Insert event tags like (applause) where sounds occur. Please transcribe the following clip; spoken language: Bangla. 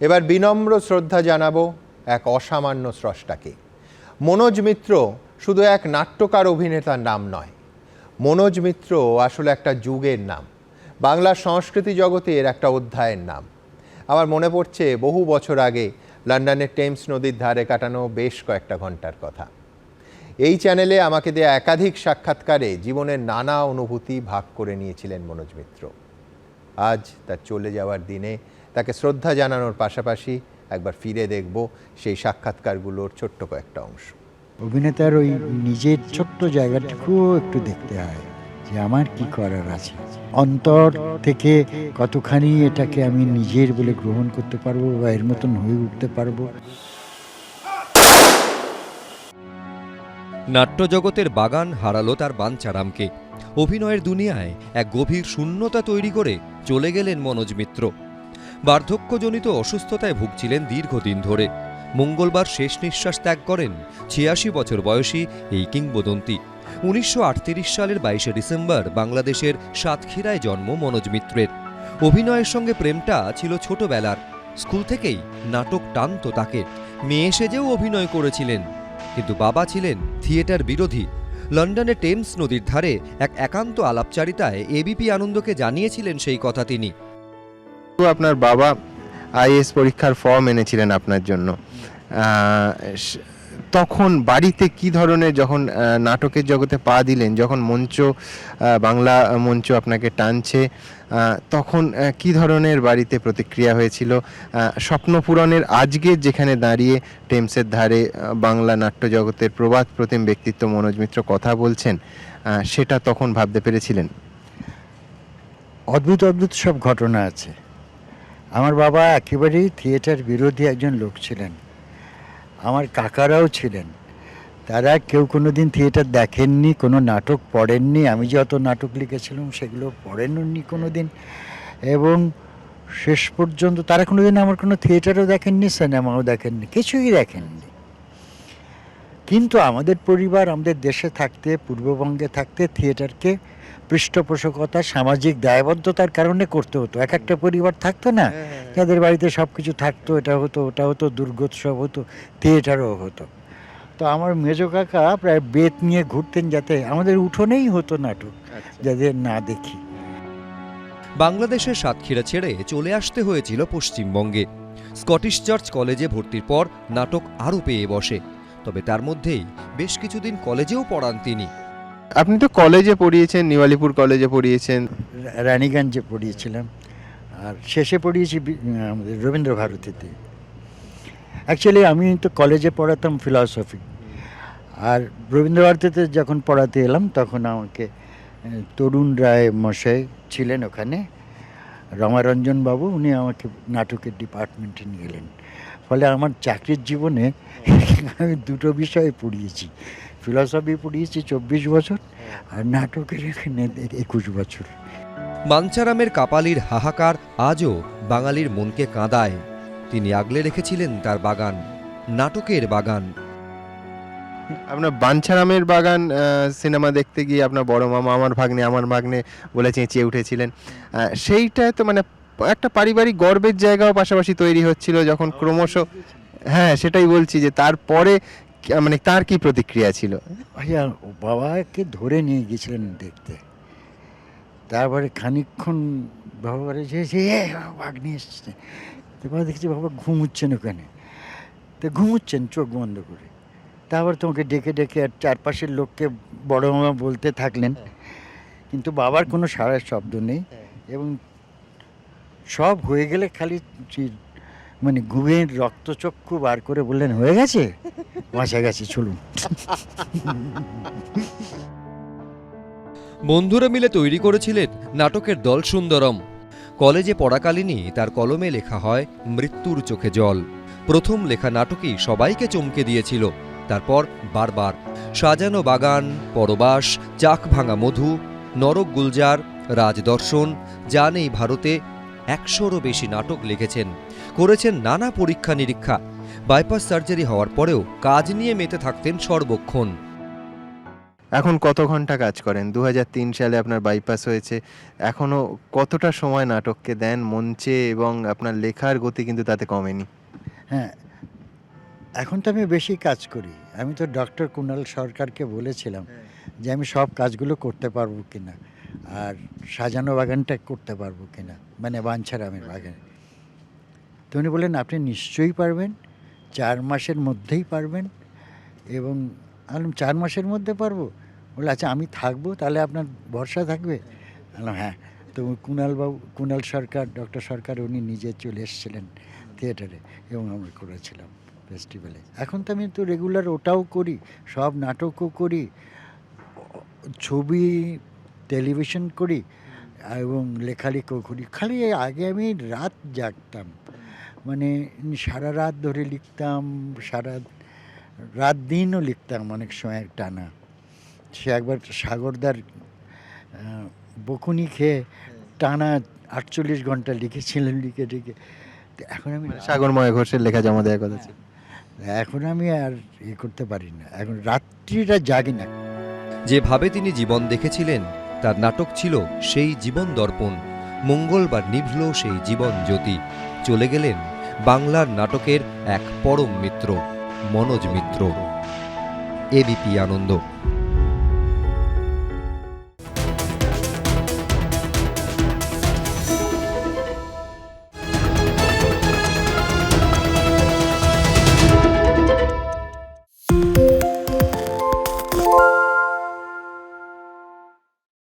এবার বিনম্র শ্রদ্ধা জানাব এক অসামান্য স্রষ্টাকে। মনোজ মিত্র শুধু এক নাট্যকার অভিনেতার নাম নয়। মনোজ মিত্র আসলে একটা যুগের নাম। বাংলার সংস্কৃতি জগতের একটা অধ্যায়ের নাম। আমার মনে পড়ছে বহু বছর আগে লন্ডনের টেমস নদীর ধারে কাটানো বেশ কয়েকটা ঘণ্টার কথা। এই চ্যানেলে আমাকে দেয়া একাধিক সাক্ষাৎকারে জীবনের নানা অনুভূতি ভাগ করে নিয়েছিলেন মনোজ মিত্র। আজ তার চলে যাওয়ার দিনে তাকে শ্রদ্ধা জানানোর পাশাপাশি একবার ফিরে দেখব সেই সাক্ষাৎকারগুলোর ছোট্ট কয়েকটা অংশ। অভিনেতার ওই নিজের ছোট্ট জায়গাটুকুও একটু দেখতে হয় যে আমার কি করার আছে। অন্তর থেকে কতখানি এটাকে আমি নিজের বলে গ্রহণ করতে পারব বা এর মতন হয়ে উঠতে পারব। নাট্যজগতের বাগান হারালো তার বাঞ্ছারামকে। অভিনয়ের দুনিয়ায় এক গভীর শূন্যতা তৈরি করে চলে গেলেন মনোজ মিত্র। বার্ধক্যজনিত অসুস্থতায় ভুগছিলেন দীর্ঘদিন ধরে। মঙ্গলবার শেষ নিঃশ্বাস ত্যাগ করেন ছিয়াশি বছর বয়সী এই কিংবদন্তি। উনিশশো আটত্রিশ সালের বাইশে ডিসেম্বর বাংলাদেশের সাতক্ষীরায় জন্ম মনোজ মিত্রের। অভিনয়ের সঙ্গে প্রেমটা ছিল ছোটবেলার। স্কুল থেকেই নাটক টানত তাকে। মেয়ে সেজেও অভিনয় করেছিলেন। কিন্তু বাবা ছিলেন থিয়েটার বিরোধী। লন্ডনে টেমস নদীর ধারে এক একান্ত আলাপচারিতায় এবিপি আনন্দকে জানিয়েছিলেন সেই কথা তিনি। আপনার বাবা আইএস পরীক্ষার ফর্ম এনেছিলেন আপনার জন্য তখন বাড়িতে কি ধরনের যখন নাটকের জগতে পা দিলেন যখন মঞ্চ বাংলা মঞ্চ আপনাকে টানছে তখন কি ধরনের বাড়িতে প্রতিক্রিয়া হয়েছিল? আহ, স্বপ্ন পূরণের আজকের যেখানে দাঁড়িয়ে টেমসের ধারে বাংলা নাট্য জগতের প্রবাদ প্রতিম ব্যক্তিত্ব মনোজ মিত্র কথা বলছেন সেটা তখন ভাবতে পেরেছিলেন? অদ্ভুত অদ্ভুত সব ঘটনা আছে। আমার বাবা একেবারেই থিয়েটার বিরোধী একজন লোক ছিলেন। আমার কাকারাও ছিলেন। তারা কেউ কোনো দিন থিয়েটার দেখেননি, কোনো নাটক পড়েননি। আমি যত নাটক লিখেছিলাম, সেগুলো পড়েননি কোনো দিন এবং শেষ পর্যন্ত তারা কোনো দিন আমার কোনো থিয়েটারও দেখেননি, সিনেমাও দেখেননি, কিছুই দেখেননি। কিন্তু আমাদের পরিবার, আমাদের দেশে থাকতে, পূর্ববঙ্গে থাকতে থিয়েটারকে পৃষ্ঠপোষকতা সামাজিক দায়বদ্ধতার কারণে করতে হতো। এক একটা পরিবার থাকতো না। যাদের বাড়িতে সব কিছু থাকতো এটা হতো ওটা হতো দুর্গোৎসব হতো থিয়েটারও হতো। তো আমার মেজো কাকা প্রায় বেত নিয়ে ঘুরতেন যাতে আমাদের উঠোনেই হতো নাটক যাদের না দেখি। বাংলাদেশের সাতক্ষীরা ছেড়ে চলে আসতে হয়েছিল পশ্চিমবঙ্গে। স্কটিশ চার্চ কলেজে ভর্তির পর নাটক আরও পেয়ে বসে। তবে তার মধ্যেই বেশ কিছুদিন কলেজেও পড়ান তিনি। আপনি তো কলেজে পড়িয়েছেন, নিওয়ালিপুর কলেজে পড়িয়েছেন। রানীগঞ্জে পড়িয়েছিলাম। আর শেষে পড়িয়েছি আমাদের রবীন্দ্র ভারতীতে। অ্যাকচুয়ালি আমি তো কলেজে পড়াতাম ফিলসফি আর রবীন্দ্র ভারতীতে যখন পড়াতে এলাম, তখন আমাকে তরুণ রায় মশাই ছিলেন ওখানে। রমারঞ্জন বাবু, উনি আমাকে নাটকের ডিপার্টমেন্টে নিয়ে গেলেন ফলে আমার চাকরির জীবনে (laughs) আমি দুটো বিষয় পড়িয়েছি। ফিলসফি পড়িয়েছি চব্বিশ বছর আর নাটকের এখানে একুশ বছর। মাঞ্চারামের কাপালির হাহাকার আজও বাঙালির মনকে কাঁদায়। তিনি আগলে রেখেছিলেন তার বাগান নাটকের বাগান। আপনার বাঞ্ছারামের বাগান সিনেমা দেখতে গিয়ে আপনার বড় মামা আমার ভাগ্নে আমার ভাগ্নে বলে চেঁচিয়ে উঠেছিলেন। আহ, সেইটা তো মানে একটা পারিবারিক গর্বের জায়গাও পাশাপাশি তৈরি হচ্ছিল যখন ক্রমশ হ্যাঁ সেটাই বলছি যে তারপরে মানে তার কি প্রতিক্রিয়া ছিল? ভাইয়া বাবাকে ধরে নিয়ে গেছিলেন দেখতে। তারপরে খানিকক্ষণ বাবা বলে যে "এ, ভাগ্নি এসছে। তারপরে দেখছি বাবা ঘুমুচ্ছেন ওখানে। তো ঘুমুচ্ছেন চোখ বন্ধ করে। তারপর তোমাকে ডেকে ডেকে আর চারপাশের লোককে বড় মামা বলতে থাকলেন। কিন্তু বাবার কোনো সাড়ার শব্দ নেই এবং সব হয়ে গেলে খালি মানে ঘুমের রক্তচক্ষু বার করে বললেন হয়ে গেছে? বাঁচা গেছে, চলুন। বন্ধুরা মিলে তৈরি করেছিলেন নাটকের দল সুন্দরম। কলেজে পড়াকালীনই তার কলমে লেখা হয়, মৃত্যুর চোখে জল। প্রথম লেখা নাটকই সবাইকে চমকে দিয়েছিল। তারপর বারবার, সাজানো বাগান, পরবাস, চাক ভাঙা মধু, নরক গুলজার রাজদর্শন জান এই ভারতে, একশোরও বেশি নাটক লিখেছেন। করেছেন নানা পরীক্ষা নিরীক্ষা বাইপাস সার্জারি হওয়ার পরেও কাজ নিয়ে মেতে থাকতেন সর্বক্ষণ। এখন কত ঘণ্টা কাজ করেন? দু হাজার তিন সালে আপনার বাইপাস হয়েছে। এখনও কতটা সময় নাটককে দেন মঞ্চে এবং আপনার লেখার গতি কিন্তু তাতে কমেনি? হ্যাঁ এখন তো আমি বেশি কাজ করি। আমি তো ডক্টর কুণাল সরকারকে বলেছিলাম যে আমি সব কাজগুলো করতে পারব কিনা আর সাজানো বাগানটা করতে পারব কিনা মানে বাঞ্ছারামের বাগান। তো উনি বললেন আপনি নিশ্চয়ই পারবেন। চার মাসের মধ্যেই পারবেন এবং আমি বললাম, চার মাসের মধ্যে পারব। বলে আচ্ছা আমি থাকব তাহলে আপনার ভরসা থাকবে? বললাম হ্যাঁ। তো কুণালবাবু কুণাল সরকার ডক্টর সরকার উনি নিজে চলে এসেছিলেন থিয়েটারে এবং আমরা করেছিলাম ফেস্টিভ্যালে এখন তো আমি তো রেগুলার ওটাও করি সব নাটকও করি ছবি টেলিভিশন করি এবং লেখালেখিও করি। খালি আগে আমি রাত জাগতাম। মানে সারা রাত ধরে লিখতাম সারা রাত দিনও লিখতাম অনেক সময় টানা। সে একবার সাগরদার বকুনি খেয়ে টানা আটচল্লিশ ঘণ্টা লিখেছিলেন লিখে লিখে। তো এখন আমি সাগরময় ঘোষের লেখা জমা দেওয়ার কথা ছিল। এখন আমি আর ইয়ে করতে পারি না। এখন রাত্রিটা জাগি না। যেভাবে তিনি জীবন দেখেছিলেন তার নাটক ছিল সেই জীবন দর্পণ। মঙ্গলবার নিভল সেই জীবন জ্যোতি। চলে গেলেন বাংলার নাটকের এক পরম মিত্র মনোজ মিত্র। এবিপি আনন্দ